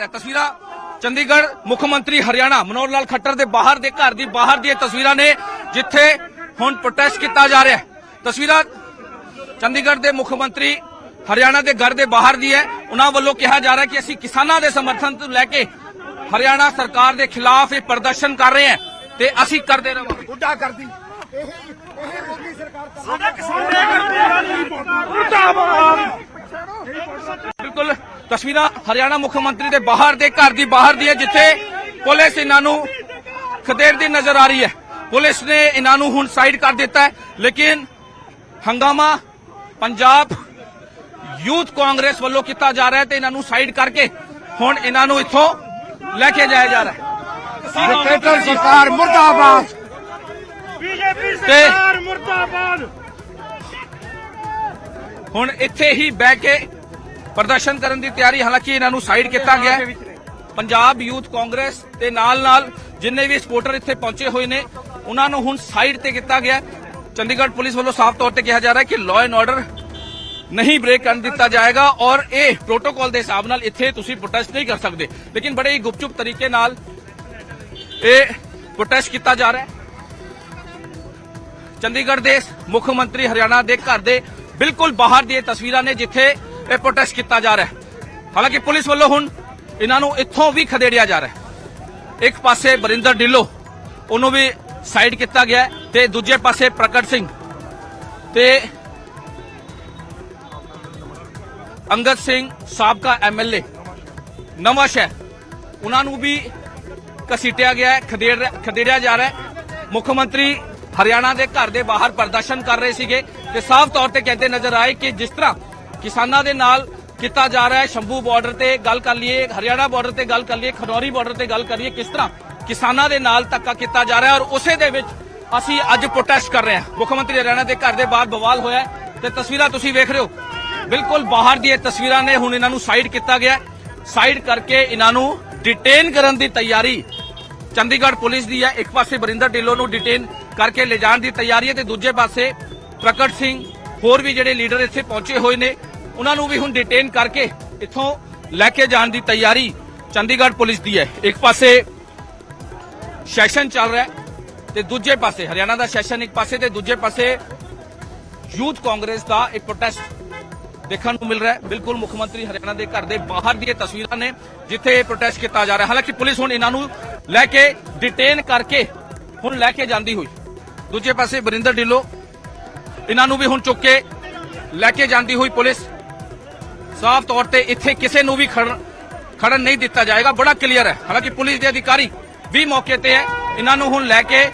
ਰਿਹਾ ਤਸਵੀਰਾਂ। ਚੰਡੀਗੜ੍ਹ ਮੁੱਖ ਮੰਤਰੀ ਹਰਿਆਣਾ ਮਨੋਹਰ ਲਾਲ ਖੱਟਰ ਦੇ ਬਾਹਰ ਦੇ ਘਰ ਦੀ ਬਾਹਰ ਦੀਆਂ ਤਸਵੀਰਾਂ ਨੇ ਜਿੱਥੇ ਹੁਣ ਪ੍ਰੋਟੈਸਟ ਕੀਤਾ ਜਾ ਰਿਹਾ ਹੈ। ਤਸਵੀਰਾਂ ਚੰਡੀਗੜ੍ਹ ਦੇ ਮੁੱਖ ਮੰਤਰੀ ਹਰਿਆਣਾ ਦੇ ਘਰ ਦੇ ਬਾਹਰ ਦੀ ਹੈ। ਉਹਨਾਂ ਵੱਲੋਂ ਕਿਹਾ ਜਾ ਰਿਹਾ ਕਿ ਅਸੀਂ ਕਿਸਾਨਾਂ ਦੇ ਸਮਰਥਨ ਤੋਂ ਲੈ ਕੇ ਹਰਿਆਣਾ ਸਰਕਾਰ ਦੇ ਖਿਲਾਫ ਇਹ ਪ੍ਰਦਰਸ਼ਨ ਕਰ ਰਹੇ ਹਾਂ ਤੇ ਅਸੀਂ ਕਰਦੇ ਰਹਾਂਗੇ ਬੁੱਢਾ ਕਰਦੀ। ਇਹ ਇਹ ਮੋਦੀ ਸਰਕਾਰ ਬਿਲਕੁਲ ਤਸਵੀਰਾਂ ਹਰਿਆਣਾ ਮੁੱਖ ਮੰਤਰੀ ਦੇ ਬਾਹਰ ਦੇ ਘਰ ਦੀ ਬਾਹਰ ਦੀ ਹੈ ਜਿੱਥੇ ਪੁਲਿਸ ਇਹਨਾਂ ਨੂੰ ਖਦੇੜਦੀ ਨਜ਼ਰ ਆ ਰਹੀ ਹੈ। ਪੁਲਿਸ ਨੇ ਇਹਨਾਂ ਨੂੰ ਹੁਣ ਸਾਈਡ ਕਰ ਦਿੱਤਾ ਹੈ ਲੇਕਿਨ ਹੰਗਾਮਾ ਪੰਜਾਬ ਯੂਥ ਕਾਂਗਰਸ ਵੱਲੋਂ ਕੀਤਾ ਜਾ ਰਿਹਾ ਹੈ ਤੇ ਇਹਨਾਂ ਨੂੰ ਸਾਈਡ ਕਰਕੇ ਹੁਣ ਇਹਨਾਂ ਨੂੰ ਇੱਥੋਂ ਲੈ ਕੇ ਜਾਇਆ ਜਾ ਰਿਹਾ ਹੈ। ਸਰਕਾਰ ਮੁਰਦਾਬਾਦ। ਬੀਜੇਪੀ ਸਰਕਾਰ ਮੁਰਦਾਬਾਦ। ਹੁਣ ਇੱਥੇ ਹੀ ਬਹਿ ਕੇ ਪ੍ਰਦਰਸ਼ਨ ਕਰਨ ਦੀ ਤਿਆਰੀ, ਹਾਲਾਂਕਿ ਇਹਨਾਂ ਨੂੰ ਸਾਈਡ ਕੀਤਾ ਗਿਆ ਹੈ। ਪੰਜਾਬ ਯੂਥ ਕਾਂਗਰਸ ਤੇ ਨਾਲ ਨਾਲ ਜਿੰਨੇ ਵੀ ਸਪੋਰਟਰ ਇੱਥੇ ਪਹੁੰਚੇ ਹੋਏ ਨੇ, ਉਹਨਾਂ ਨੂੰ ਹੁਣ ਸਾਈਡ ਤੇ ਕੀਤਾ ਗਿਆ ਚੰਡੀਗੜ੍ਹ ਪੁਲਿਸ ਵੱਲੋਂ ਸਾਫ਼ ਤੌਰ ਤੇ ਕਿਹਾ ਜਾ ਰਿਹਾ ਹੈ ਕਿ ਲਾਅ ਐਂਡ ਆਰਡਰ ਨਹੀਂ ਬ੍ਰੇਕ ਕਰਨ ਦਿੱਤਾ ਜਾਏਗਾ ਔਰ ਇਹ ਪ੍ਰੋਟੋਕਾਲ ਦੇ ਹਿਸਾਬ ਨਾਲ ਇੱਥੇ ਤੁਸੀਂ ਪ੍ਰੋਟੈਸਟ ਨਹੀਂ ਕਰ ਸਕਦੇ। ਲੇਕਿਨ ਬੜੇ ਹੀ ਗੁਪਚੁਪ ਤਰੀਕੇ ਨਾਲ ਇਹ ਪ੍ਰੋਟੈਸਟ ਕੀਤਾ ਜਾ ਰਿਹਾ ਹੈ। ਚੰਡੀਗੜ੍ਹ ਦੇ ਮੁੱਖ ਮੰਤਰੀ ਹਰਿਆਣਾ ਦੇ ਘਰ ਦੇ ਬਿਲਕੁਲ ਬਾਹਰ ਦੀਆਂ ਤਸਵੀਰਾਂ ਨੇ ਜਿੱਥੇ ਇਹ ਪ੍ਰੋਟੈਸਟ ਕੀਤਾ ਜਾ ਰਿਹਾ ਹਾਲਾਂਕਿ ਪੁਲਿਸ ਵੱਲੋਂ ਹੁਣ ਇਹਨਾਂ ਨੂੰ ਇੱਥੋਂ ਵੀ ਖਦੇੜਿਆ ਜਾ ਰਿਹਾ ਇੱਕ ਪਾਸੇ ਬਰਿੰਦਰ ਢਿੱਲੋਂ, ਉਹਨੂੰ ਵੀ ਸਾਈਡ ਕੀਤਾ ਗਿਆ ਹੈ ਤੇ ਦੂਜੇ ਪਾਸੇ ਪ੍ਰਕਟ ਸਿੰਘ ਤੇ ਅੰਗਦ ਸਿੰਘ ਸਾਬਕਾ ਐਮਐਲਏ ਨਵਾਂ ਸ਼ਹਿਰ, ਉਹਨਾਂ ਨੂੰ ਵੀ ਕਸੀਟਿਆ ਗਿਆ ਹੈ, ਖਦੇੜ ਖਦੇੜਿਆ ਜਾ ਰਿਹਾ ਹੈ। ਮੁੱਖ ਮੰਤਰੀ ਹਰਿਆਣਾ ਦੇ ਘਰ ਦੇ ਬਾਹਰ ਪ੍ਰਦਰਸ਼ਨ ਕਰ ਰਹੇ ਸੀਗੇ ਤੇ ਸਾਫ਼ ਤੌਰ ਤੇ ਕਹਿੰਦੇ ਨਜ਼ਰ ਆਏ ਕਿ ਜਿਸ ਤਰ੍ਹਾਂ ਕਿਸਾਨਾਂ ਦੇ ਨਾਲ ਕੀਤਾ ਜਾ ਰਿਹਾ ਹੈ ਸ਼ੰਭੂ ਬਾਰਡਰ ਤੇ ਗੱਲ ਕਰ ਲਈਏ, ਹਰਿਆਣਾ ਬਾਰਡਰ ਤੇ ਗੱਲ ਕਰ ਲਈਏ, ਖਨੌਰੀ ਬਾਰਡਰ ਤੇ ਗੱਲ ਕਰੀਏ, ਕਿਸ ਤਰ੍ਹਾਂ ਕਿਸਾਨਾਂ ਦੇ ਨਾਲ ਧੱਕਾ ਕੀਤਾ ਜਾ ਰਿਹਾ ਔਰ ਉਸੇ ਦੇ ਵਿੱਚ ਅਸੀਂ ਅੱਜ ਪ੍ਰੋਟੈਸਟ ਕਰ ਰਹੇ ਹਾਂ। ਮੁੱਖ ਮੰਤਰੀ ਹਰਿਆਣਾ ਦੇ ਘਰ ਦੇ ਬਾਹਰ ਬਵਾਲ ਹੋਇਆ ਤੇ ਤਸਵੀਰਾਂ ਤੁਸੀਂ ਵੇਖ ਰਹੇ ਹੋ। ਬਿਲਕੁਲ ਬਾਹਰ ਦੀਆਂ ਤਸਵੀਰਾਂ ਨੇ ਹੁਣ ਇਹਨਾਂ ਨੂੰ ਸਾਈਡ ਕੀਤਾ ਗਿਆ ਸਾਈਡ ਕਰਕੇ ਇਹਨਾਂ ਨੂੰ ਡਿਟੇਨ ਕਰਨ ਦੀ ਤਿਆਰੀ ਚੰਡੀਗੜ੍ਹ ਪੁਲਿਸ ਦੀ ਹੈ। ਇੱਕ ਪਾਸੇ ਬਰਿੰਦਰ ਢਿੱਲੋਂ ਨੂੰ ਡਿਟੇਨ ਕਰਕੇ ਲਿਜਾਣ ਦੀ ਤਿਆਰੀ ਹੈ ਤੇ ਦੂਜੇ ਪਾਸੇ ਪ੍ਰਕਟ ਸਿੰਘ ਹੋਰ ਵੀ ਜਿਹੜੇ ਲੀਡਰ ਇੱਥੇ ਪਹੁੰਚੇ ਹੋਏ ਨੇ। ਉਹਨਾਂ ਨੂੰ ਵੀ ਹੁਣ ਡਿਟੇਨ ਕਰਕੇ ਇੱਥੋਂ ਲੈ ਕੇ ਜਾਣ ਦੀ ਤਿਆਰੀ ਚੰਡੀਗੜ੍ਹ ਪੁਲਿਸ ਦੀ ਹੈ। ਇੱਕ ਪਾਸੇ ਸੈਸ਼ਨ ਚੱਲ ਰਿਹਾ ਤੇ ਦੂਜੇ ਪਾਸੇ, ਹਰਿਆਣਾ ਦਾ ਸੈਸ਼ਨ ਇੱਕ ਪਾਸੇ ਤੇ ਦੂਜੇ ਪਾਸੇ ਯੂਥ ਕਾਂਗਰਸ ਦਾ ਇੱਕ ਪ੍ਰੋਟੈਸਟ ਦੇਖਣ ਨੂੰ ਮਿਲ ਰਿਹਾ ਹੈ। ਬਿਲਕੁਲ ਮੁੱਖ ਮੰਤਰੀ ਹਰਿਆਣਾ ਦੇ ਘਰ ਦੇ ਬਾਹਰ ਦੀਆਂ ਤਸਵੀਰਾਂ ਨੇ ਜਿੱਥੇ ਇਹ ਪ੍ਰੋਟੈਸਟ ਕੀਤਾ ਜਾ ਰਿਹਾ ਹਾਲਾਂਕਿ ਪੁਲਿਸ ਹੁਣ ਇਹਨਾਂ ਨੂੰ ਲੈ ਕੇ ਡਿਟੇਨ ਕਰਕੇ ਹੁਣ ਲੈ ਕੇ ਜਾਂਦੀ ਹੋਈ। ਦੂਜੇ ਪਾਸੇ ਬਰਿੰਦਰ ਢਿੱਲੋਂ, ਇਹਨਾਂ ਨੂੰ ਵੀ ਹੁਣ ਚੁੱਕ ਕੇ ਲੈ ਕੇ ਜਾਂਦੀ ਹੋਈ ਪੁਲਿਸ। ਸਾਫ਼ ਤੌਰ ਤੇ ਇੱਥੇ ਕਿਸੇ ਨੂੰ ਵੀ ਖੜਨ ਨਹੀਂ ਦਿੱਤਾ ਜਾਏਗਾ। ਬੜਾ ਕਲੀਅਰ ਹੈ। ਹਾਲਾਂਕਿ ਪੁਲਿਸ ਦੇ ਅਧਿਕਾਰੀ ਵੀ ਮੌਕੇ ਤੇ ਹੈ। ਇਹਨਾਂ ਨੂੰ ਹੁਣ ਲੈ ਕੇ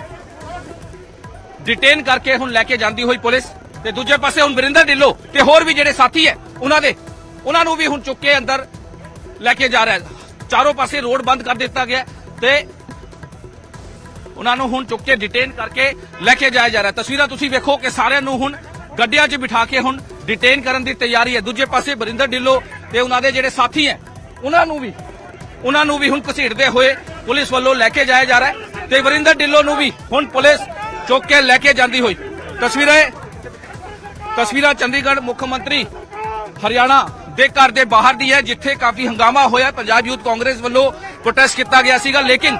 ਡਿਟੇਨ ਕਰਕੇ ਹੁਣ ਲੈ ਕੇ ਜਾਂਦੀ ਹੋਈ ਪੁਲਿਸ। ਤੇ ਦੂਜੇ ਪਾਸੇ ਹੁਣ ਵਰਿੰਦਰ ਢਿੱਲੋਂ ਤੇ ਹੋਰ ਵੀ ਜਿਹੜੇ ਸਾਥੀ ਹੈ, ਉਹਨਾਂ ਦੇ ਉਹਨਾਂ ਨੂੰ ਵੀ ਹੁਣ ਚੁੱਕ ਕੇ ਅੰਦਰ ਲੈ ਕੇ ਜਾ ਰਿਹਾ ਚਾਰੋਂ ਪਾਸੇ ਰੋਡ ਬੰਦ ਕਰ ਦਿੱਤਾ ਗਿਆ ਤੇ ਉਹਨਾਂ ਨੂੰ ਹੁਣ ਚੁੱਕ ਕੇ ਡਿਟੇਨ ਕਰਕੇ ਲੈ ਕੇ ਜਾਇਆ ਜਾ ਰਿਹਾ ਤਸਵੀਰਾਂ ਤੁਸੀਂ ਵੇਖੋ ਕਿ ਸਾਰਿਆਂ ਨੂੰ ਹੁਣ ਗੱਡੀਆਂ 'ਚ ਬਿਠਾ ਕੇ ਹੁਣ ਡਿਟੇਨ ਕਰਨ ਦੀ ਤਿਆਰੀ ਹੈ। ਦੂਜੇ ਪਾਸੇ ਵਰਿੰਦਰ ਢਿੱਲੋਂ ਤੇ ਉਹਨਾਂ ਦੇ ਜਿਹੜੇ ਸਾਥੀ ਹੈ, ਉਹਨਾਂ ਨੂੰ ਵੀ, ਉਹਨਾਂ ਨੂੰ ਵੀ ਹੁਣ ਘਸੀੜਦੇ ਹੋਏ ਪੁਲਿਸ ਵੱਲੋਂ ਲੈ ਕੇ ਜਾਇਆ ਜਾ ਰਿਹਾ ਹੈ ਤੇ ਵਰਿੰਦਰ ਢਿੱਲੋਂ ਨੂੰ ਵੀ ਹੁਣ ਪੁਲਿਸ ਚੁੱਕ ਕੇ ਲੈ ਕੇ ਜਾਂਦੀ ਹੋਈ। ਤਸਵੀਰਾਂ ਤਸਵੀਰਾਂ ਚੰਡੀਗੜ੍ਹ ਮੁੱਖ ਮੰਤਰੀ ਹਰਿਆਣਾ ਦੇ ਘਰ ਦੇ ਬਾਹਰ ਦੀ ਹੈ, ਜਿੱਥੇ ਕਾਫੀ ਹੰਗਾਮਾ ਹੋਇਆ। ਪੰਜਾਬ ਯੂਥ ਕਾਂਗਰਸ ਵੱਲੋਂ ਪ੍ਰੋਟੈਸਟ ਕੀਤਾ ਗਿਆ ਸੀਗਾ, ਲੇਕਿਨ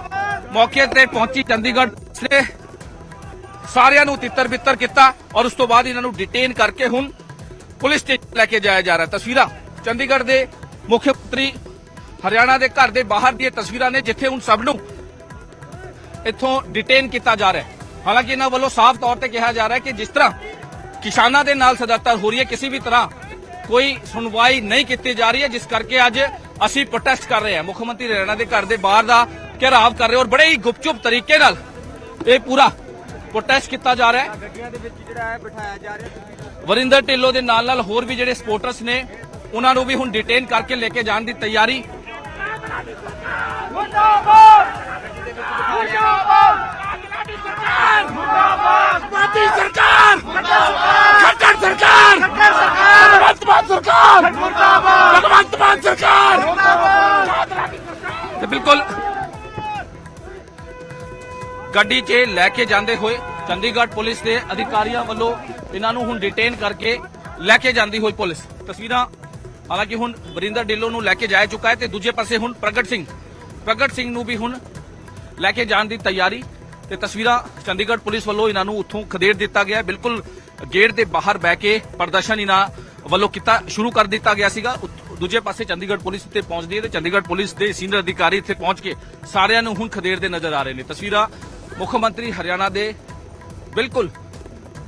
ਮੌਕੇ ਤੇ ਪਹੁੰਚੀ ਚੰਡੀਗੜ੍ਹ ਪੁਲਿਸ ਨੇ ਸਾਰਿਆਂ ਨੂੰ ਤਿੱਤਰ ਬਿੱਤਰ ਕੀਤਾ ਔਰ ਉਸ ਤੋਂ ਬਾਅਦ ਇਹਨਾਂ ਨੂੰ ਡਿਟੇਨ ਕਰਕੇ ਹੁਣ ਪੁਲਿਸ ਸਟੇਸ਼ਨ ਲੈ ਕੇ ਜਾਇਆ ਜਾ ਰਿਹਾ ਤਸਵੀਰਾਂ। ਚੰਡੀਗੜ੍ਹ ਦੇ ਮੁੱਖ ਮੰਤਰੀ ਹਰਿਆਣਾ ਦੇ ਘਰ ਦੇ ਬਾਹਰ ਦੀਆਂ ਤਸਵੀਰਾਂ ਨੇ ਜਿੱਥੇ ਹੁਣ ਸਭ ਨੂੰ ਇੱਥੋਂ ਡਿਟੇਨ ਕੀਤਾ ਜਾ ਰਿਹਾ ਹੈ। ਹਾਲਾਂਕਿ ਇਹਨਾਂ ਵੱਲੋਂ ਸਾਫ਼ ਤੌਰ ਤੇ ਕਿਹਾ ਜਾ ਰਿਹਾ ਹੈ ਕਿ ਜਿਸ ਤਰ੍ਹਾਂ ਕਿਸਾਨਾਂ ਦੇ ਨਾਲ ਸਦਾਤਾ ਹੋ ਰਹੀ ਹੈ, ਕਿਸੇ ਵੀ ਤਰ੍ਹਾਂ ਕੋਈ ਸੁਣਵਾਈ ਨਹੀਂ ਕੀਤੀ ਜਾ ਰਹੀ ਹੈ, ਜਿਸ ਕਰਕੇ ਅੱਜ ਅਸੀਂ ਪ੍ਰੋਟੈਸਟ ਕਰ ਰਹੇ ਹਾਂ। ਮੁੱਖ ਮੰਤਰੀ ਹਰਿਆਣਾ ਦੇ ਘਰ ਦੇ ਬਾਹਰ ਦਾ ਘੇਰਾਵ ਕਰ ਰਹੇ ਔਰ ਬੜੇ ਹੀ ਗੁਪਚੁਪ ਤਰੀਕੇ ਨਾਲ ਇਹ ਪੂਰਾ ਪ੍ਰੋਟੈਸਟ ਕੀਤਾ ਜਾ ਰਿਹਾ ਹੈ। ਗੱਡੀਆਂ ਦੇ ਵਿੱਚ ਜਿਹੜਾ ਹੈ ਬਿਠਾਇਆ ਜਾ ਰਿਹਾ ਵਰਿੰਦਰ ਢਿੱਲੋਂ ਦੇ ਨਾਲ ਨਾਲ ਹੋਰ ਵੀ ਜਿਹੜੇ ਸਪੋਰਟਰਸ ਨੇ, ਉਹਨਾਂ ਨੂੰ ਵੀ ਹੁਣ ਡਿਟੇਨ ਕਰਕੇ ਲੈ ਕੇ ਜਾਣ ਦੀ ਤਿਆਰੀ। ਮੋਦੀ ਸਰਕਾਰ ਖੱਟਰ ਸਰਕਾਰ ਭਗਵੰਤ ਮਾਨ ਸਰਕਾਰ ਭਗਵੰਤ ਮਾਨ ਸਰਕਾਰ ਤੇ ਬਿਲਕੁਲ ਗੱਡੀ 'ਚ ਲੈ ਕੇ ਜਾਂਦੇ ਹੋਏ ਚੰਡੀਗੜ੍ਹ ਪੁਲਿਸ ਦੇ ਅਧਿਕਾਰੀਆਂ ਵੱਲੋਂ ਇਹਨਾਂ ਨੂੰ ਹੁਣ ਡਿਟੇਨ ਕਰਕੇ ਲੈ ਕੇ ਜਾਂਦੀ ਹੋਈ ਪੁਲਿਸ। ਤਸਵੀਰਾਂ ਹਾਲਾਂਕਿ ਹੁਣ ਵਰਿੰਦਰ ਢਿੱਲੋਂ ਨੂੰ ਲੈ ਕੇ ਜਾਇਆ ਚੁੱਕਾ ਹੈ ਤੇ ਦੂਜੇ ਪਾਸੇ ਹੁਣ ਪ੍ਰਗਟ ਸਿੰਘ ਪ੍ਰਗਟ ਸਿੰਘ ਨੂੰ ਵੀ ਹੁਣ ਲੈ ਕੇ ਜਾਣ ਦੀ ਤਿਆਰੀ ਤੇ ਤਸਵੀਰਾਂ ਚੰਡੀਗੜ੍ਹ ਪੁਲਿਸ ਵੱਲੋਂ ਇਹਨਾਂ ਨੂੰ ਉੱਥੋਂ ਖਦੇੜ ਦਿੱਤਾ ਗਿਆ ਬਿਲਕੁਲ ਗੇਟ ਦੇ ਬਾਹਰ ਬਹਿ ਕੇ ਪ੍ਰਦਰਸ਼ਨ ਇਹਨਾਂ ਵੱਲੋਂ ਕੀਤਾ, ਸ਼ੁਰੂ ਕਰ ਦਿੱਤਾ ਗਿਆ ਸੀਗਾ। ਦੂਜੇ ਪਾਸੇ ਚੰਡੀਗੜ੍ਹ ਪੁਲਿਸ ਇੱਥੇ ਪਹੁੰਚਦੀ ਹੈ ਤੇ ਚੰਡੀਗੜ੍ਹ ਪੁਲਿਸ ਦੇ ਸੀਨੀਅਰ ਅਧਿਕਾਰੀ ਇੱਥੇ ਪਹੁੰਚ ਕੇ ਸਾਰਿਆਂ ਨੂੰ ਹੁਣ ਖਦੇੜਦੇ ਨਜ਼ਰ ਆ ਰਹੇ ਨੇ। ਤਸਵੀਰਾਂ ਮੁੱਖ ਮੰਤਰੀ ਹਰਿਆਣਾ ਦੇ ਬਿਲਕੁਲ।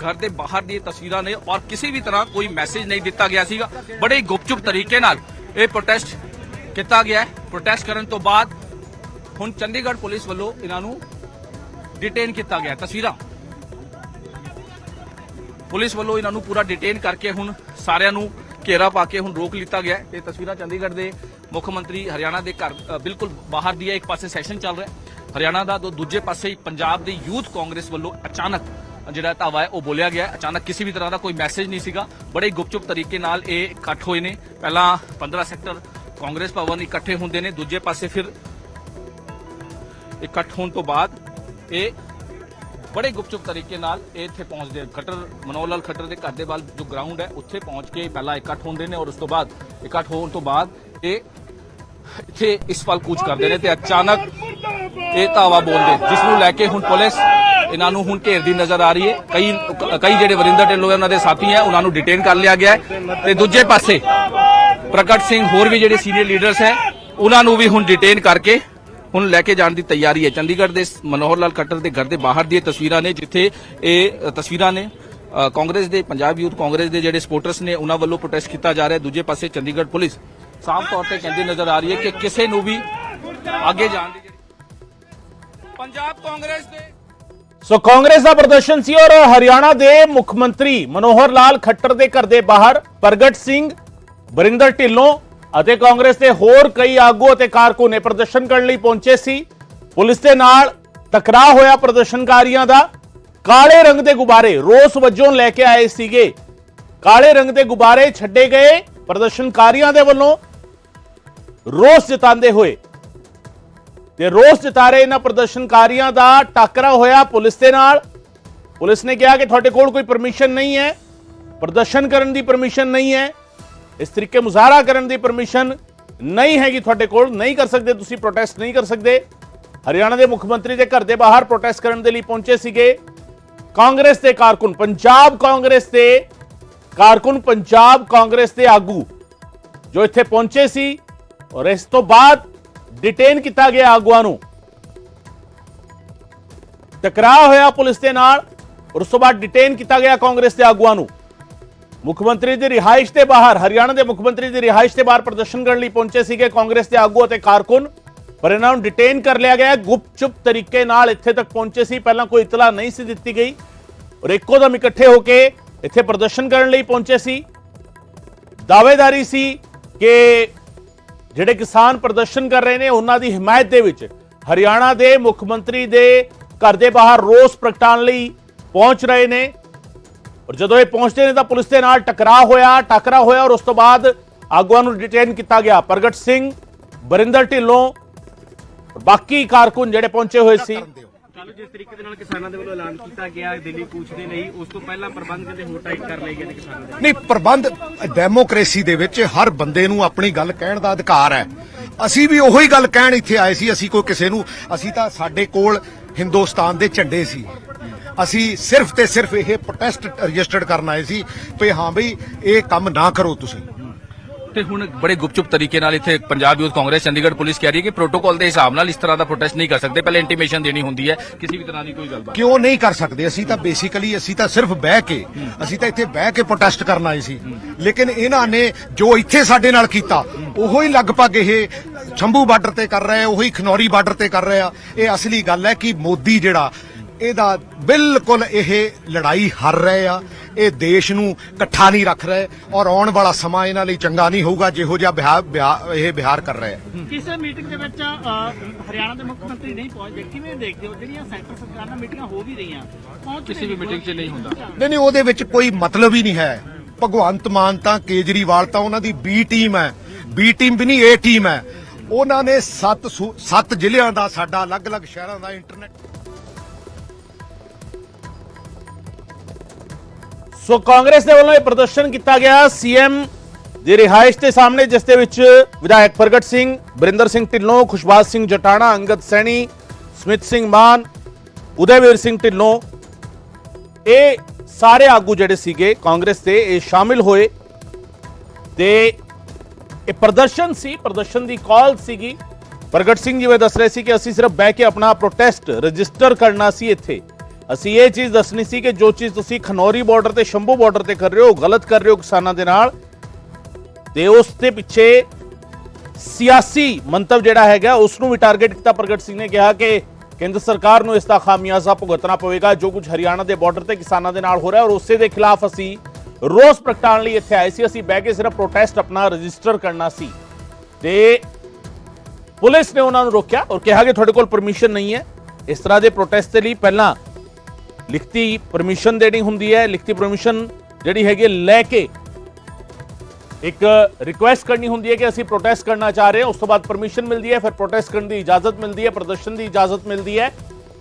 ਘਰ ਦੇ ਬਾਹਰ ਦੀਆਂ ਤਸਵੀਰਾਂ ਨੇ ਔਰ ਕਿਸੇ ਵੀ ਤਰ੍ਹਾਂ ਕੋਈ ਮੈਸੇਜ ਨਹੀਂ ਦਿੱਤਾ ਗਿਆ ਸੀਗਾ। ਬੜੇ ਹੀ ਗੁਪਚੁਪ ਤਰੀਕੇ ਨਾਲ ਇਹ ਪ੍ਰੋਟੈਸਟ ਕੀਤਾ ਗਿਆ। ਹੈ ਪ੍ਰੋਟੈਸਟ ਕਰਨ ਤੋਂ ਬਾਅਦ ਹੁਣ ਚੰਡੀਗੜ੍ਹ ਪੁਲਿਸ ਵੱਲੋਂ ਇਹਨਾਂ ਨੂੰ ਡਿਟੇਨ ਕੀਤਾ ਗਿਆ ਤਸਵੀਰਾਂ। ਪੁਲਿਸ ਵੱਲੋਂ ਇਹਨਾਂ ਨੂੰ ਪੂਰਾ ਡਿਟੇਨ ਕਰਕੇ ਹੁਣ ਸਾਰਿਆਂ ਨੂੰ ਘੇਰਾ ਪਾ ਕੇ ਹੁਣ ਰੋਕ ਲਿੱਤਾ ਗਿਆ। ਹੈ। ਇਹ ਤਸਵੀਰਾਂ ਚੰਡੀਗੜ੍ਹ ਦੇ ਮੁੱਖ ਮੰਤਰੀ ਹਰਿਆਣਾ ਦੇ ਘਰ ਬਿਲਕੁਲ ਬਾਹਰ ਦੀ ਹੈ। ਇੱਕ ਪਾਸੇ ਸੈਸ਼ਨ ਚੱਲ ਰਿਹਾ। ਹਰਿਆਣਾ ਦਾ ਦੋ, ਦੂਜੇ ਪਾਸੇ ਪੰਜਾਬ ਦੀ ਯੂਥ ਕਾਂਗਰਸ ਵੱਲੋਂ ਅਚਾਨਕ ਜਿਹੜਾ ਧਾਵਾ ਹੈ, ਉਹ ਬੋਲਿਆ ਗਿਆ ਹੈ। ਅਚਾਨਕ ਕਿਸੇ ਵੀ ਤਰ੍ਹਾਂ ਦਾ ਕੋਈ ਮੈਸੇਜ ਨਹੀਂ ਸੀਗਾ ਬੜੇ ਗੁਪਚੁਪ ਤਰੀਕੇ ਨਾਲ ਇਹ ਇਕੱਠ ਹੋਏ ਨੇ ਪਹਿਲਾਂ 15 ਸੈਕਟਰ ਕਾਂਗਰਸ ਭਵਨ ਇਕੱਠੇ ਹੁੰਦੇ ਨੇ, ਦੂਜੇ ਪਾਸੇ ਫਿਰ ਇਕੱਠ ਹੋਣ ਤੋਂ ਬਾਅਦ ਇਹ ਬੜੇ ਗੁਪਚੁਪ ਤਰੀਕੇ ਨਾਲ ਇਹ ਇੱਥੇ ਪਹੁੰਚਦੇ ਹਨ। ਖੱਟਰ, ਮਨੋਹਰ ਲਾਲ ਖੱਟਰ ਦੇ ਘਰ ਦੇ ਵੱਲ ਜੋ ਗਰਾਊਂਡ ਹੈ, ਉੱਥੇ ਪਹੁੰਚ ਕੇ ਪਹਿਲਾਂ ਇਕੱਠ ਹੁੰਦੇ ਨੇ ਔਰ ਉਸ ਤੋਂ ਬਾਅਦ ਇਕੱਠ ਹੋਣ ਤੋਂ ਬਾਅਦ ਇਹ ਇੱਥੇ ਇਸ ਵੱਲ ਕੂਚ ਕਰਦੇ ਨੇ ਤੇ ਅਚਾਨਕ ਇਹ ਧਾਵਾ ਬੋਲਦੇ। ਜਿਸ ਨੂੰ ਲੈ ਕੇ ਹੁਣ ਪੁਲਿਸ ਇਹਨਾਂ ਨੂੰ ਹੁਣ ਘੇਰਦੀ ਨਜ਼ਰ ਆ ਰਹੀ ਹੈ। ਕਈ ਕਈ ਜਿਹੜੇ ਵਰਿੰਦਰ ਢਿੱਲੋਂ ਉਹਨਾਂ ਦੇ ਸਾਥੀ ਹੈ, ਉਹਨਾਂ ਨੂੰ ਡਿਟੇਨ ਕਰ ਲਿਆ ਗਿਆ ਹੈ। ਤੇ ਦੂਜੇ ਪਾਸੇ ਪ੍ਰਗਟ ਸਿੰਘ ਹੋਰ ਵੀ ਜਿਹੜੇ ਸੀਨੀਅਰ ਲੀਡਰਸ ਹੈ, ਉਹਨਾਂ ਨੂੰ ਵੀ ਹੁਣ ਡਿਟੇਨ ਕਰਕੇ ਹੁਣ ਲੈ ਕੇ ਜਾਣ ਦੀ ਤਿਆਰੀ ਹੈ। ਚੰਡੀਗੜ੍ਹ ਦੇ ਮਨੋਹਰ ਲਾਲ ਖੱਟਰ ਦੇ ਘਰ ਦੇ ਬਾਹਰ ਦੀਆਂ ਤਸਵੀਰਾਂ ਨੇ, ਜਿੱਥੇ ਇਹ ਤਸਵੀਰਾਂ ਨੇ ਕਾਂਗਰਸ ਦੇ, ਪੰਜਾਬ ਯੂਥ ਕਾਂਗਰਸ ਦੇ ਜਿਹੜੇ ਸਪੋਰਟਰਸ ਨੇ, ਉਹਨਾਂ ਵੱਲੋਂ ਪ੍ਰੋਟੈਸਟ ਕੀਤਾ ਜਾ ਰਿਹਾ ਦੂਜੇ ਪਾਸੇ ਚੰਡੀਗੜ੍ਹ ਪੁਲਿਸ ਸਾਫ਼ ਤੌਰ ਤੇ ਕਹਿੰਦੀ ਨਜ਼ਰ ਆ ਰਹੀ ਹੈ ਕਿ ਕਿਸੇ ਨੂੰ ਵੀ ਅੱਗੇ ਜਾਣ ਦੀ ਪੰਜਾਬ ਕਾਂਗਰਸ ਦੇ। ਸੋ ਕਾਂਗਰਸ ਦਾ ਪ੍ਰਦਰਸ਼ਨ ਸੀ ਔਰ ਹਰਿਆਣਾ ਦੇ ਮੁੱਖ ਮੰਤਰੀ ਮਨੋਹਰ ਲਾਲ ਖੱਟਰ ਦੇ ਘਰ ਦੇ ਬਾਹਰ ਪ੍ਰਗਟ ਸਿੰਘ ਬਰਿੰਦਰ ਢਿੱਲੋਂ ਅਤੇ ਕਾਂਗਰਸ ਦੇ ਹੋਰ ਕਈ ਆਗੂ ਅਤੇ ਕਾਰਕੁਨ ਨੇ ਪ੍ਰਦਰਸ਼ਨ ਕਰਨ ਲਈ ਪਹੁੰਚੇ ਸੀ। ਪੁਲਿਸ ਦੇ ਨਾਲ ਟਕਰਾਅ ਹੋਇਆ ਪ੍ਰਦਰਸ਼ਨਕਾਰੀਆਂ ਦਾ। ਕਾਲੇ ਰੰਗ ਦੇ ਗੁਬਾਰੇ ਰੋਸ ਵਜੋਂ ਲੈ ਕੇ ਆਏ ਸੀਗੇ। ਕਾਲੇ ਰੰਗ ਦੇ ਗੁਬਾਰੇ ਛੱਡੇ ਗਏ ਪ੍ਰਦਰਸ਼ਨਕਾਰੀਆਂ ਦੇ ਵੱਲੋਂ ਰੋਸ ਜਤਾਉਂਦੇ ਹੋਏ ਤੇ ਰੋਸ ਜਤਾ ਰਹੇ ਇਹਨਾਂ ਪ੍ਰਦਰਸ਼ਨਕਾਰੀਆਂ ਦਾ ਟਾਕਰਾ ਹੋਇਆ ਪੁਲਿਸ ਦੇ ਨਾਲ। ਪੁਲਿਸ ਨੇ ਕਿਹਾ ਕਿ ਤੁਹਾਡੇ ਕੋਲ ਕੋਈ ਪਰਮਿਸ਼ਨ ਨਹੀਂ ਹੈ। ਪ੍ਰਦਰਸ਼ਨ ਕਰਨ ਦੀ ਪਰਮਿਸ਼ਨ ਨਹੀਂ ਹੈ। ਇਸ ਤਰੀਕੇ ਮੁਜ਼ਾਹਰਾ ਕਰਨ ਦੀ ਪਰਮਿਸ਼ਨ ਨਹੀਂ ਹੈਗੀ ਤੁਹਾਡੇ ਕੋਲ। ਨਹੀਂ ਕਰ ਸਕਦੇ, ਤੁਸੀਂ ਪ੍ਰੋਟੈਸਟ ਨਹੀਂ ਕਰ ਸਕਦੇ। ਹਰਿਆਣਾ ਦੇ ਮੁੱਖ ਮੰਤਰੀ ਦੇ ਘਰ ਦੇ ਬਾਹਰ ਪ੍ਰੋਟੈਸਟ ਕਰਨ ਦੇ ਲਈ ਪਹੁੰਚੇ ਸੀਗੇ। ਕਾਂਗਰਸ ਦੇ ਕਾਰਕੁਨ, ਪੰਜਾਬ ਕਾਂਗਰਸ ਦੇ ਕਾਰਕੁਨ, ਪੰਜਾਬ ਕਾਂਗਰਸ ਦੇ ਆਗੂ ਜੋ ਇੱਥੇ ਪਹੁੰਚੇ ਸੀ। ਔਰ ਇਸ ਤੋਂ ਬਾਅਦ ਡਿਟੇਨ ਕੀਤਾ ਗਿਆ ਆਗੂਆਂ ਨੂੰ। ਟਕਰਾਅ ਹੋਇਆ ਪੁਲਿਸ ਦੇ ਨਾਲ ਔਰ ਉਸ ਤੋਂ ਬਾਅਦ ਡਿਟੇਨ ਕੀਤਾ ਗਿਆ ਕਾਂਗਰਸ ਦੇ ਆਗੂਆਂ ਨੂੰ। ਮੁੱਖ ਮੰਤਰੀ ਦੀ ਰਿਹਾਇਸ਼ ਦੇ ਬਾਹਰ, ਹਰਿਆਣਾ ਦੇ ਮੁੱਖ ਮੰਤਰੀ ਦੀ ਰਿਹਾਇਸ਼ ਦੇ ਬਾਹਰ ਪ੍ਰਦਰਸ਼ਨ ਕਰਨ ਲਈ ਪਹੁੰਚੇ ਸੀਗੇ ਕਾਂਗਰਸ ਦੇ ਆਗੂ ਅਤੇ ਕਾਰਕੁਨ। ਪਰ ਇਹਨਾਂ ਨੂੰ ਡਿਟੇਨ ਕਰ ਲਿਆ ਗਿਆ ਹੈ। ਗੁਪਚੁਪ ਤਰੀਕੇ ਨਾਲ ਇੱਥੇ ਤੱਕ ਪਹੁੰਚੇ ਸੀ। ਪਹਿਲਾਂ ਕੋਈ ਇਤਲਾ ਨਹੀਂ ਸੀ ਦਿੱਤੀ ਗਈ ਔਰ ਇੱਕੋ ਦਮ ਇਕੱਠੇ ਹੋ ਕੇ ਇੱਥੇ ਪ੍ਰਦਰਸ਼ਨ ਕਰਨ ਲਈ ਪਹੁੰਚੇ ਸੀ। ਦਾਅਵੇਦਾਰੀ ਸੀ ਕਿ ਜਿਹੜੇ ਕਿਸਾਨ ਪ੍ਰਦਰਸ਼ਨ ਕਰ ਰਹੇ ਨੇ, ਉਹਨਾਂ ਦੀ ਹਮਾਇਤ ਦੇ ਵਿੱਚ ਹਰਿਆਣਾ ਦੇ ਮੁੱਖ ਮੰਤਰੀ ਦੇ ਘਰ ਦੇ ਬਾਹਰ ਰੋਸ ਪ੍ਰਗਟਾਉਣ ਲਈ ਪਹੁੰਚ ਰਹੇ ਨੇ। ਔਰ ਜਦੋਂ ਇਹ ਪਹੁੰਚਦੇ ਨੇ ਤਾਂ ਪੁਲਿਸ ਦੇ ਨਾਲ ਟਕਰਾਅ ਹੋਇਆ, ਟਕਰਾ ਹੋਇਆ ਔਰ ਉਸ ਤੋਂ ਬਾਅਦ ਆਗੂਆਂ ਨੂੰ ਡਿਟੇਨ ਕੀਤਾ ਗਿਆ। ਪ੍ਰਗਟ ਸਿੰਘ ਬਰਿੰਦਰ ਢਿੱਲੋਂ, ਬਾਕੀ ਕਾਰਕੁਨ ਜਿਹੜੇ ਪਹੁੰਚੇ ਹੋਏ ਸੀ। ਕੱਲ ਜਿਸ ਤਰੀਕੇ ਦੇ ਨਾਲ ਕਿਸਾਨਾਂ ਦੇ ਵੱਲੋਂ ਐਲਾਨ ਕੀਤਾ ਗਿਆ ਦਿੱਲੀ ਕੂਚ ਦੇ ਲਈ, ਉਸ ਤੋਂ ਪਹਿਲਾਂ ਪ੍ਰਬੰਧ ਕਹਿੰਦੇ ਹੋਰ ਟਾਈਟ ਕਰ ਲਏ ਗਏ ਨੇ ਕਿਸਾਨਾਂ ਦੇ? ਨਹੀਂ, ਪ੍ਰਬੰਧ ਡੈਮੋਕ੍ਰੇਸੀ ਦੇ ਵਿੱਚ ਹਰ ਬੰਦੇ ਨੂੰ ਆਪਣੀ ਗੱਲ ਕਹਿਣ ਦਾ ਅਧਿਕਾਰ ਹੈ। ਅਸੀਂ ਵੀ ਉਹੀ ਗੱਲ ਕਹਿਣ ਇੱਥੇ ਆਏ ਸੀ, ਅਸੀਂ ਕੋਈ ਕਿਸੇ ਨੂੰ, ਅਸੀਂ ਤਾਂ ਸਾਡੇ ਕੋਲ ਹਿੰਦੁਸਤਾਨ ਦੇ ਝੰਡੇ ਸੀ। ਅਸੀਂ ਸਿਰਫ ਤੇ ਸਿਰਫ ਇਹ ਪ੍ਰੋਟੈਸਟ ਰਜਿਸਟਰਡ ਕਰਨ ਆਏ ਸੀ ਵੀ ਹਾਂ ਬਈ, ਇਹ ਕੰਮ ਨਾ ਕਰੋ ਤੁਸੀਂ। ਤੇ ਹੁਣ ਬੜੇ ਗੁਪਚੁਪ ਤਰੀਕੇ ਨਾਲ ਇੱਥੇ ਪੰਜਾਬ ਯੂਥ ਕਾਂਗਰਸ, ਚੰਡੀਗੜ੍ਹ ਪੁਲਿਸ ਕਹਿ ਰਹੀ ਹੈ ਕਿ ਪ੍ਰੋਟੋਕਾਲ ਦੇ ਹਿਸਾਬ ਨਾਲ ਇਸ ਤਰ੍ਹਾਂ ਦਾ ਪ੍ਰੋਟੈਸਟ ਨਹੀਂ ਕਰ ਸਕਦੇ। ਪਹਿਲੇ ਇੰਟੀਮੇਸ਼ਨ ਦੇਣੀ ਹੁੰਦੀ ਹੈ। ਕਿਸੇ ਵੀ ਤਰ੍ਹਾਂ ਦੀ ਕੋਈ ਗੱਲਬਾਤ। ਕਿਉਂ ਨਹੀਂ ਕਰ ਸਕਦੇ? ਅਸੀਂ ਤਾਂ ਬੇਸਿਕਲੀ ਅਸੀਂ ਤਾਂ ਸਿਰਫ ਬਹਿ ਕੇ, ਅਸੀਂ ਤਾਂ ਇੱਥੇ ਬਹਿ ਕੇ ਪ੍ਰੋਟੈਸਟ ਕਰਨ ਆਏ ਸੀ। ਲੇਕਿਨ ਇਹਨਾਂ ਨੇ ਜੋ ਇੱਥੇ ਸਾਡੇ ਨਾਲ ਕੀਤਾ, ਉਹੋ ਹੀ ਲਗਭਗ ਇਹ ਸ਼ੰਭੂ ਬਾਰਡਰ ਤੇ ਕਰ ਰਹੇ ਉਹੀ ਖਨੌਰੀ ਬਾਰਡਰ ਤੇ ਕਰ ਰਹੇ ਆ। ਇਹ ਅਸਲੀ ਗੱਲ ਹੈ ਕਿ ਮੋਦੀ ਜਿਹੜਾ ਇਹਦਾ ਬਿਲਕੁਲ ਇਹ ਲੜਾਈ ਹਾਰ ਰਹੇ ਆ। ਇਹ ਦੇਸ਼ ਨੂੰ ਇਕੱਠਾ ਨਹੀਂ ਰੱਖ ਰਹੇ ਔਰ ਆਉਣ ਵਾਲਾ ਸਮਾਂ ਇਹਨਾਂ ਲਈ ਚੰਗਾ ਨਹੀਂ ਹੋਊਗਾ ਜਿਹੋ ਜਿਹਾ ਬਿਹਾਰ ਇਹ ਬਿਹਾਰ ਕਰ ਰਹੇ ਆ। ਕਿਸੇ ਮੀਟਿੰਗ ਦੇ ਵਿੱਚ ਹਰਿਆਣਾ ਦੇ ਮੁੱਖ ਮੰਤਰੀ ਨਹੀਂ ਪਹੁੰਚਦੇ। ਕਿਵੇਂ ਦੇਖਦੇ ਹੋ? ਜਿਹੜੀਆਂ ਸੈਂਟਰ ਸਰਕਾਰ ਨਾਲ ਮੀਟਿੰਗਾਂ ਹੋ ਵੀ ਰਹੀਆਂ ਪਹੁੰਚ ਕਿਸੇ ਵੀ ਮੀਟਿੰਗ 'ਚ ਨਹੀਂ ਹੁੰਦਾ। ਨਹੀਂ ਨਹੀਂ ਉਹਦੇ ਵਿੱਚ ਕੋਈ ਮਤਲਬ ਹੀ ਨਹੀਂ ਹੈ। ਭਗਵੰਤ ਮਾਨ ਤਾਂ ਕੇਜਰੀਵਾਲ ਤਾਂ ਉਹਨਾਂ ਦੀ ਬੀ ਟੀਮ ਹੈ। ਬੀ ਟੀਮ ਵੀ ਨਹੀਂ ਏ ਟੀਮ ਹੈ। ਉਹਨਾਂ ਨੇ ਸੱਤ ਸੂ- ਸੱਤ ਜ਼ਿਲ੍ਹਿਆਂ ਦਾ ਸਾਡਾ ਅਲੱਗ-ਅਲੱਗ ਸ਼ਹਿਰਾਂ ਦਾ ਇੰਟਰਨੈਟ ਸੋ ਕਾਂਗਰਸ ਦੇ ਵੱਲੋਂ ਇਹ ਪ੍ਰਦਰਸ਼ਨ ਕੀਤਾ ਗਿਆ। ਸੀਐਮ ਦੀ ਰਿਹਾਇਸ਼ ਦੇ ਸਾਹਮਣੇ, ਜਿਸ ਦੇ ਵਿੱਚ ਵਿਧਾਇਕ ਪ੍ਰਗਟ ਸਿੰਘ, ਬਰਿੰਦਰ ਸਿੰਘ ਢਿੱਲੋਂ, ਖੁਸ਼ਬਾਜ਼ ਸਿੰਘ ਜਟਾਣਾ, ਅੰਗਦ ਸੈਣੀ, ਸਮਿਤ ਸਿੰਘ ਮਾਨ, ਉਦੈਵੀਰ ਸਿੰਘ ਢਿੱਲੋਂ, ਇਹ ਸਾਰੇ ਆਗੂ ਜਿਹੜੇ ਸੀਗੇ ਕਾਂਗਰਸ ਦੇ, ਇਹ ਸ਼ਾਮਿਲ ਹੋਏ। ਤੇ ਇਹ ਪ੍ਰਦਰਸ਼ਨ ਸੀ, ਪ੍ਰਦਰਸ਼ਨ ਦੀ ਕਾਲ ਸੀਗੀ। ਪ੍ਰਗਟ ਸਿੰਘ ਜਿਵੇਂ ਦੱਸ ਰਹੇ ਸੀ ਕਿ ਅਸੀਂ ਸਿਰਫ ਬਹਿ ਕੇ ਆਪਣਾ ਪ੍ਰੋਟੈਸਟ ਰਜਿਸਟਰ ਕਰਨਾ ਸੀ ਇੱਥੇ। ਅਸੀਂ ਇਹ ਚੀਜ਼ ਦੱਸਣੀ ਸੀ ਕਿ ਜੋ ਚੀਜ਼ ਤੁਸੀਂ ਖਨੌਰੀ ਬਾਰਡਰ ਤੇ, ਸ਼ੰਭੂ ਬਾਰਡਰ ਤੇ ਕਰ ਰਹੇ ਹੋ, ਉਹ ਗਲਤ ਕਰ ਰਹੇ ਹੋ ਕਿਸਾਨਾਂ ਦੇ ਨਾਲ। ਤੇ ਉਸ ਦੇ ਪਿੱਛੇ ਸਿਆਸੀ ਮੰਤਵ ਜਿਹੜਾ ਹੈਗਾ, ਉਸ ਨੂੰ ਵੀ ਟਾਰਗੇਟ ਕੀਤਾ ਪ੍ਰਗਟ ਸਿੰਘ ਨੇ ਕਿਹਾ ਕਿ ਕੇਂਦਰ ਸਰਕਾਰ ਨੂੰ ਇਸ ਦਾ ਖਾਮਿਆਜ਼ਾ ਭੁਗਤਣਾ ਪਵੇਗਾ। ਜੋ ਕੁਝ ਹਰਿਆਣਾ ਦੇ ਬਾਰਡਰ ਤੇ ਕਿਸਾਨਾਂ ਦੇ ਨਾਲ ਹੋ ਰਿਹਾ ਔਰ ਉਸੇ ਦੇ ਖਿਲਾਫ ਅਸੀਂ ਰੋਸ ਪ੍ਰਗਟਾਉਣ ਲਈ ਇੱਥੇ ਆਏ ਸੀ। ਅਸੀਂ ਬਹਿ ਕੇ ਸਿਰਫ ਪ੍ਰੋਟੈਸਟ ਆਪਣਾ ਰਜਿਸਟਰ ਕਰਨਾ ਸੀ। ਤੇ ਪੁਲਿਸ ਨੇ ਉਹਨਾਂ ਨੂੰ ਰੋਕਿਆ ਔਰ ਕਿਹਾ ਕਿ ਤੁਹਾਡੇ ਕੋਲ ਪਰਮਿਸ਼ਨ ਨਹੀਂ ਹੈ। ਇਸ ਤਰ੍ਹਾਂ ਦੇ ਪ੍ਰੋਟੈਸਟ ਦੇ ਲਈ ਪਹਿਲਾਂ ਲਿਖਤੀ ਪਰਮਿਸ਼ਨ ਦੇਣੀ ਹੁੰਦੀ ਹੈ, ਲਿਖਤੀ ਪਰਮਿਸ਼ਨ ਜਿਹੜੀ ਹੈਗੀ ਹੈ, ਲੈ ਕੇ ਇੱਕ ਰਿਕੁਐਸਟ ਕਰਨੀ ਹੁੰਦੀ ਹੈ ਕਿ ਅਸੀਂ ਪ੍ਰੋਟੈਸਟ ਕਰਨਾ ਚਾਹ ਰਹੇ ਹਾਂ, ਉਸ ਤੋਂ ਬਾਅਦ ਪਰਮਿਸ਼ਨ ਮਿਲਦੀ ਹੈ, ਫਿਰ ਪ੍ਰੋਟੈਸਟ ਕਰਨ ਦੀ ਇਜਾਜ਼ਤ ਮਿਲਦੀ ਹੈ, ਪ੍ਰਦਰਸ਼ਨ ਦੀ ਇਜਾਜ਼ਤ ਮਿਲਦੀ ਹੈ,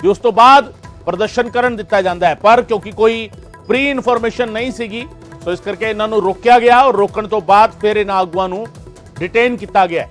ਤੇ ਉਸ ਤੋਂ ਬਾਅਦ ਪ੍ਰਦਰਸ਼ਨ ਕਰਨ ਦਿੱਤਾ ਜਾਂਦਾ ਹੈ। ਪਰ ਕਿਉਂਕਿ ਕੋਈ ਪ੍ਰੀ ਇਨਫੋਰਮੇਸ਼ਨ ਨਹੀਂ ਸੀਗੀ, ਸੋ ਇਸ ਕਰਕੇ ਇਹਨਾਂ ਨੂੰ ਰੋਕਿਆ ਗਿਆ ਔਰ ਰੋਕਣ ਤੋਂ ਬਾਅਦ ਫਿਰ ਇਹਨਾਂ ਆਗੂਆਂ ਨੂੰ ਡਿਟੇਨ ਕੀਤਾ ਗਿਆ